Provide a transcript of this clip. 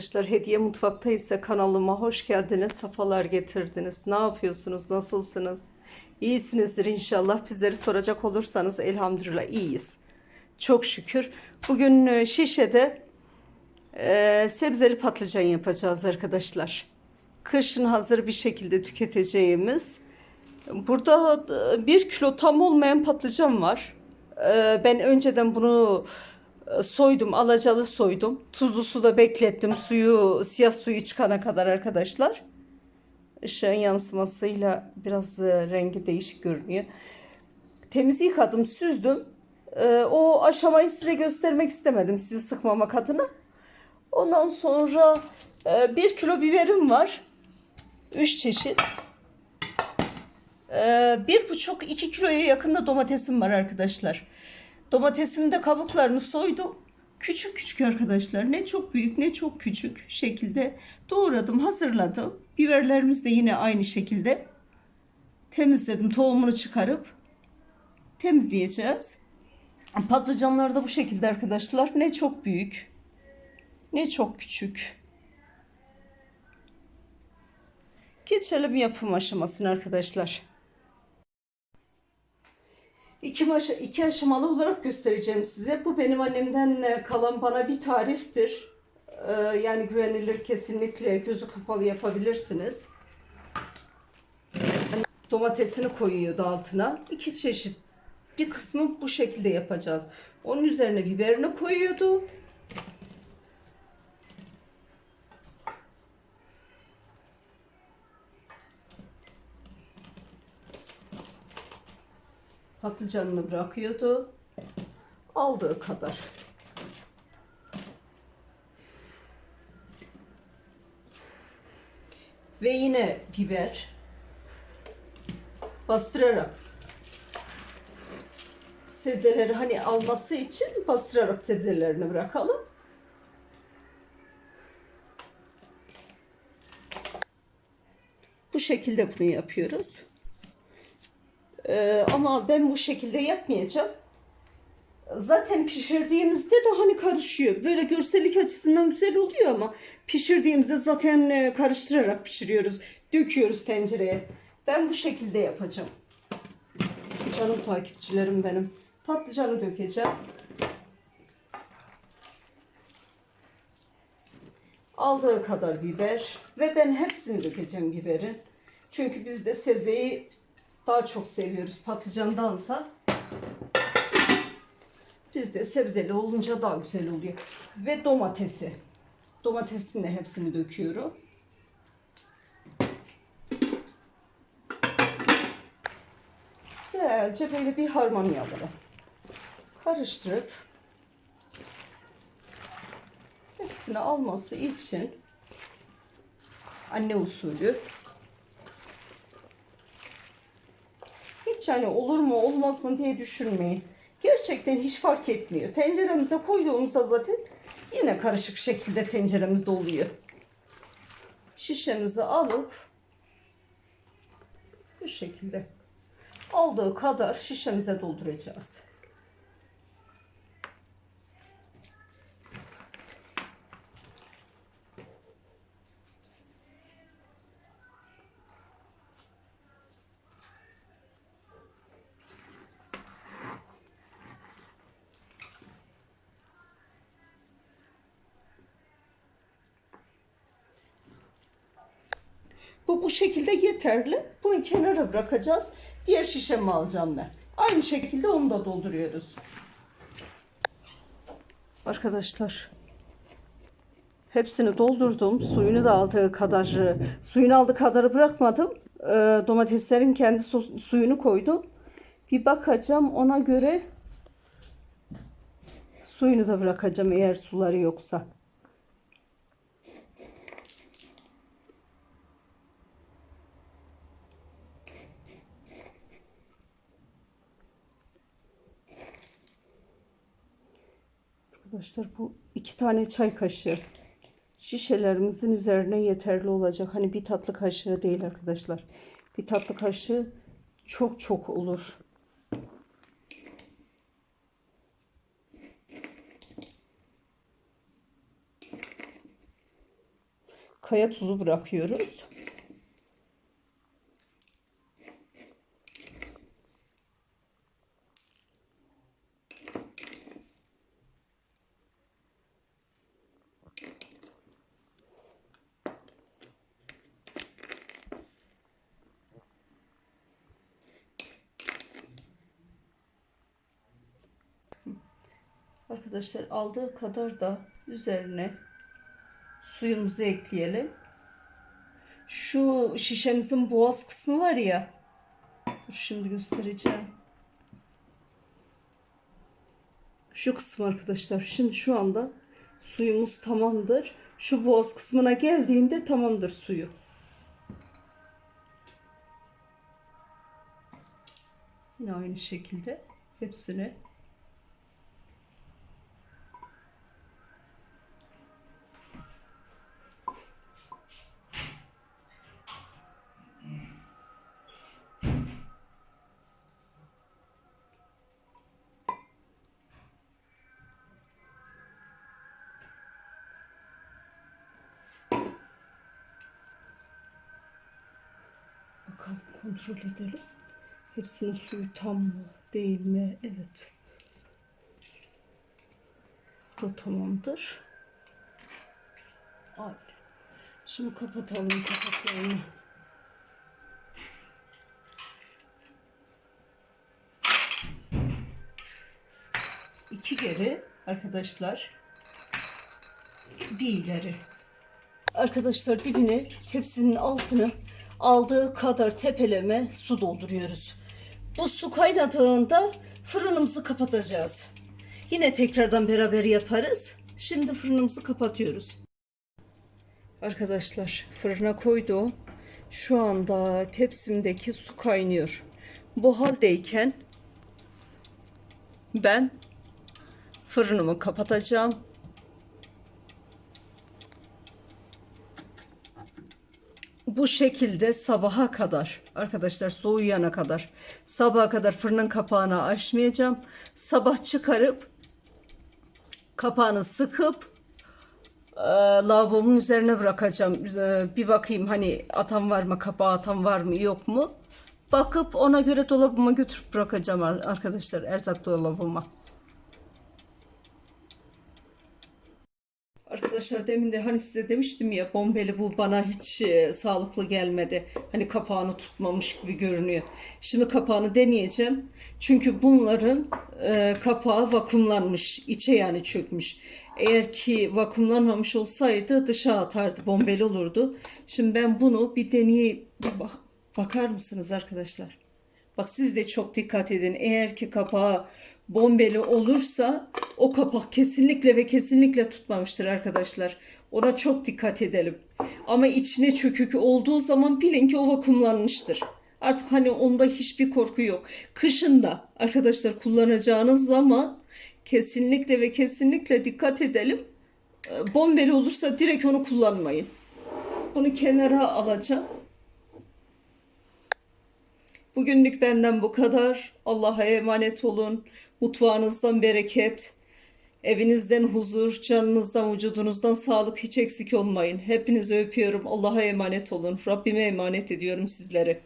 Arkadaşlar Hediye Mutfak'ta ise kanalıma hoş geldiniz. Safalar getirdiniz. Ne yapıyorsunuz? Nasılsınız? İyisinizdir inşallah. Bizleri soracak olursanız elhamdülillah iyiyiz. Çok şükür. Bugün e, Şişe'de e, sebzeli patlıcan yapacağız arkadaşlar. Kışın hazır bir şekilde tüketeceğimiz. Burada e, bir kilo tam olmayan patlıcan var. E, ben önceden bunu soydum, alacalı soydum. Tuzlu suda beklettim. Suyu, siyah suyu çıkana kadar arkadaşlar. Işığın yansımasıyla biraz e, rengi değişik görünüyor. Temiz yıkadım, süzdüm. E, o aşamayı size göstermek istemedim sizi sıkmamak adına. Ondan sonra e, bir kilo biberim var. Üç çeşit. Bir buçuk iki kiloya yakında domatesim var arkadaşlar. Domatesimin de kabuklarını soydum. Küçük küçük arkadaşlar. Ne çok büyük ne çok küçük şekilde doğradım, hazırladım. Biberlerimiz de yine aynı şekilde temizledim. Tohumunu çıkarıp temizleyeceğiz. Patlıcanlar da bu şekilde arkadaşlar. Ne çok büyük ne çok küçük. Geçelim yapım aşamasına arkadaşlar. İki, maşa, iki aşamalı olarak göstereceğim size. Bu benim annemden e, kalan bana bir tariftir. Ee, yani güvenilir kesinlikle gözü kapalı yapabilirsiniz. Hani domatesini koyuyordu altına. İki çeşit. Bir kısmı bu şekilde yapacağız. Onun üzerine biberini koyuyordu. Patlıcanını bırakıyordu. Aldığı kadar. Ve yine biber bastırarak sebzeleri hani alması için bastırarak sebzelerini bırakalım. Bu şekilde bunu yapıyoruz. Ee, ama ben bu şekilde yapmayacağım. Zaten pişirdiğimizde de hani karışıyor. Böyle görsellik açısından güzel oluyor ama pişirdiğimizde zaten e, karıştırarak pişiriyoruz. Döküyoruz tencereye. Ben bu şekilde yapacağım. Canım takipçilerim benim. Patlıcanı dökeceğim. Aldığı kadar biber ve ben hepsini dökeceğim biberin. Çünkü biz de sebzeyi daha çok seviyoruz patlıcandansa. Bizde sebzeli olunca daha güzel oluyor. Ve domatesi. Domatesin de hepsini döküyorum. Güzelce böyle bir harmanlayalım. Karıştırıp hepsini alması için anne usulü hiç hani olur mu olmaz mı diye düşünmeyin. Gerçekten hiç fark etmiyor. Tenceremize koyduğumuzda zaten yine karışık şekilde tenceremizde oluyor. Şişemizi alıp bu şekilde aldığı kadar şişemize dolduracağız. Bu bu şekilde yeterli. Bunu kenara bırakacağız. Diğer şişemi alacağım ben. Aynı şekilde onu da dolduruyoruz. Arkadaşlar hepsini doldurdum. Suyunu da aldığı kadar suyunu aldığı kadarı bırakmadım. Ee, domateslerin kendi su- suyunu koydum. Bir bakacağım ona göre suyunu da bırakacağım eğer suları yoksa. Arkadaşlar bu iki tane çay kaşığı şişelerimizin üzerine yeterli olacak. Hani bir tatlı kaşığı değil arkadaşlar. Bir tatlı kaşığı çok çok olur. kaya tuzu bırakıyoruz. Arkadaşlar aldığı kadar da üzerine suyumuzu ekleyelim. Şu şişemizin boğaz kısmı var ya. Dur şimdi göstereceğim. Şu kısmı arkadaşlar. Şimdi şu anda suyumuz tamamdır. Şu boğaz kısmına geldiğinde tamamdır suyu. Yine aynı şekilde hepsini Bakalım kontrol edelim. Hepsinin suyu tam mı değil mi? Evet. Bu tamamdır. Ay. Şimdi kapatalım kapaklarını. İki geri arkadaşlar. Bir ileri. Arkadaşlar dibine tepsinin altını aldığı kadar tepeleme su dolduruyoruz. Bu su kaynadığında fırınımızı kapatacağız. Yine tekrardan beraber yaparız. Şimdi fırınımızı kapatıyoruz. Arkadaşlar fırına koydum. Şu anda tepsimdeki su kaynıyor. Bu haldeyken ben fırınımı kapatacağım. Bu şekilde sabaha kadar arkadaşlar soğuyana kadar sabaha kadar fırının kapağını açmayacağım. Sabah çıkarıp kapağını sıkıp e, lavabomun üzerine bırakacağım. E, bir bakayım hani atan var mı kapağı atan var mı yok mu. Bakıp ona göre dolabıma götürüp bırakacağım arkadaşlar erzak dolabıma. Arkadaşlar demin de hani size demiştim ya bombeli bu bana hiç e, sağlıklı gelmedi. Hani kapağını tutmamış gibi görünüyor. Şimdi kapağını deneyeceğim. Çünkü bunların e, kapağı vakumlanmış. içe yani çökmüş. Eğer ki vakumlanmamış olsaydı dışa atardı. Bombeli olurdu. Şimdi ben bunu bir deneyeyim. Bak, bakar mısınız arkadaşlar? Bak siz de çok dikkat edin. Eğer ki kapağı bombeli olursa o kapak kesinlikle ve kesinlikle tutmamıştır arkadaşlar. Ona çok dikkat edelim. Ama içine çökük olduğu zaman bilin ki o vakumlanmıştır. Artık hani onda hiçbir korku yok. Kışında arkadaşlar kullanacağınız zaman kesinlikle ve kesinlikle dikkat edelim. Ee, Bombeli olursa direkt onu kullanmayın. Bunu kenara alacağım. Bugünlük benden bu kadar. Allah'a emanet olun. Mutfağınızdan bereket, evinizden huzur, canınızdan, vücudunuzdan sağlık hiç eksik olmayın. Hepinizi öpüyorum. Allah'a emanet olun. Rabbime emanet ediyorum sizleri.